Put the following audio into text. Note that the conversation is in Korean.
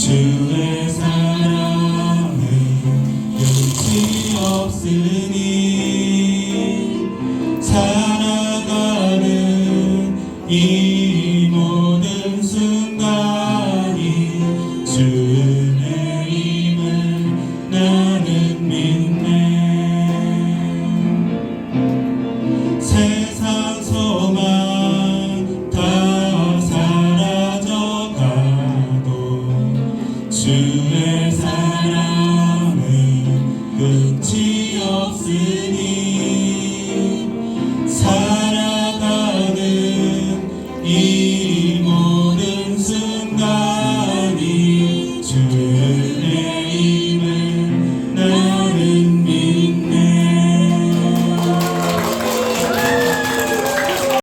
주의 사랑은 끝이 없으니 살아가는 이 모든 순간 see.